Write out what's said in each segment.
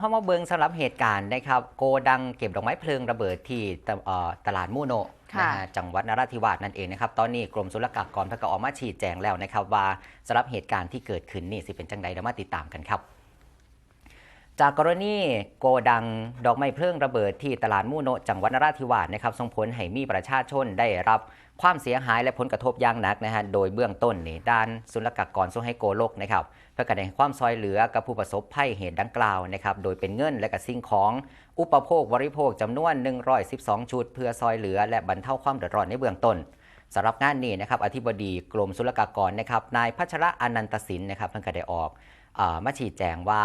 เข้ามาเบิงสำหรับเหตุการณ์นะครับโกดังเก็บดอกไม้เพลิงระเบิดที่ตเอ่อตลาดมูโนะค่ะนะฮะจังหวัดนราธิวาสนั่นเองนะครับตอนนี้กรมศุลกากรเพิ่งก็ออกมาชี้แจงแล้วนะครับว่าสำหรับเหตุการณ์ที่เกิดขึ้นนี่สิเป็นจังใดเดี๋ยวมาติดตามกันครับ จากกรณีโกดังดอกไม้เพลิงระเบิดที่ตลาดมูโนะจังหวัดนราธิวาสนะครับส่งผลให้มีประชาชนได้รับความเสียหายและผลกระทบอย่างหนักนะฮะโดยเบื้องต้นนี่ด้านศุลกากรส่งให้โกโลกนะครับเพื่อการให้ความซอยเหลือกับผู้ประสบภัยเหตุดังกล่าวนะครับโดยเป็นเงินและก็สิ่งของอุปโภคบริโภคจำนวน 112 ชุด เพื่อซอยเหลือ และบรรเทาความเดือดร้อนในเบื้องต้นสำหรับงานนี้นะครับอธิบดีกรมศุลกากรนะครับนายพัชระอนันตสินนะครับเพิ่งก็ได้ออกอมาชี้แจงว่า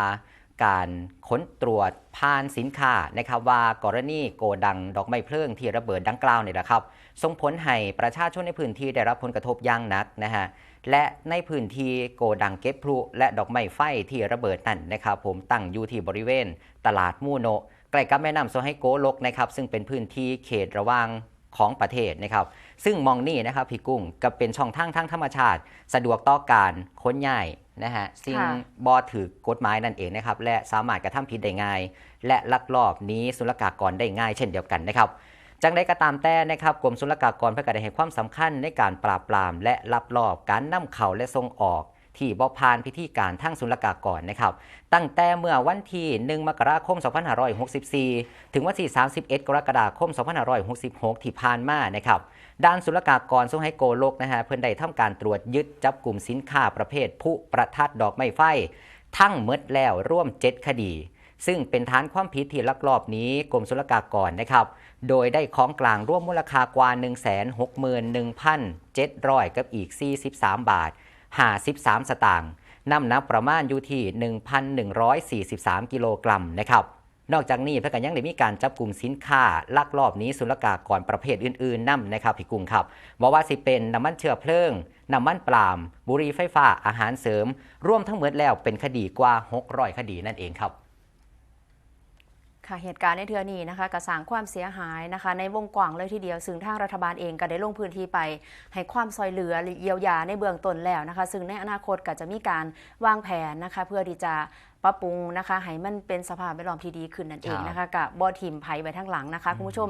การค้นตรวจผ่านสินค้านะครับว่ากรณีโกดังดอกไม้เพลิงที่ระเบิดดังกล่าวนี่แหละครับส่งผลให้ประชาชนในพื้นที่ได้รับผลกระทบอย่างหนักนะฮะและในพื้นที่โกดังเก็บพลุและดอกไม้ไฟที่ระเบิดนั่นนะครับผมตั้งอยู่ที่บริเวณ ตลาดมูโนใกล้กับแม่น้ำโซไฮโกลกนะครับซึ่งเป็นพื้นที่เขตระหว่าง ของประเทศนะครับ ซึ่งมองนี่นะครับพี่กุ้งก็เป็นช่องทางทางธรรมชาติ สะดวกต่อการค้นย้ายนะฮะสิ่งค่ะบอถือกฎหมายนั่นเองนะครับและสามารถกระทำผิดได้ง่าย และลักลอบหนี้ศุลกากรได้ง่ายเช่นเดียวกันนะครับจังใดก็ตามแต่นะครับกรมศุลกากรเพื่อการได้ให้ความสำคัญในการปราบปราม และลักลอบการนำเข้าและส่งออก ที่บ่ผ่านพิธีการทั้งศุลกากรนะครับ ตั้งแต่เมื่อวันที่ 1 มกราคม 2564 ถึงวันที่ 31 กรกฎาคม 2566 ที่ผ่านมานะครับ ด้านศุลกากรส่งให้โกโลกนะฮะเพื่อนได้ทำการตรวจยึดจับกลุ่มสินค้าประเภทผู้ประทัดดอกไม้ไฟ ทั้งหมดแล้วร่วม 7 คดีซึ่งเป็นฐานความผิดที่ลักลอบนี้กรมศุลกากรนะครับ โดยได้ของกลางร่วมมูลค่ากว่า 161,700 กับอีก 43 บาท 53 สตางค์น้ำหนักประมาณอยู่ที่ 1,143 กิโลกรัมนะครับ นอกจากนี้เพื่อกันยังได้มีการจับกลุ่มสินค้าลักลอบนี้สุลกากรประเภทอื่นๆนํนะครับพี่กุ้งครับบอกว่าสิเป็นน้ำมันเชื้อเพลิง น้ำมันปาล์มบุหรี่ไฟฟ้าอาหารเสริม ร่วมทั้งหมดแล้วเป็นคดีกว่า 600 คดีนั่นเองครับ ค่ะเหตุการณ์ในเทือนี้นะคะกระสางความเสียหายนะคะ ในวงกว้างเลยทีเดียว ซึ่งทางรัฐบาลเองก็ได้ลงพื้นที่ไป ให้ความซอยเหลือเยียวยาในเบื้องต้นแล้วนะคะ ซึ่งในอนาคตก็จะมีการวางแผนนะคะ เพื่อที่จะปรับปรุงนะคะให้มันเป็นสภาพแวดล้อมที่ดีขึ้นนั่นเองนะคะกับบอทีมไผ่ไว้ทั้งหลังนะคะคุณผู้ชม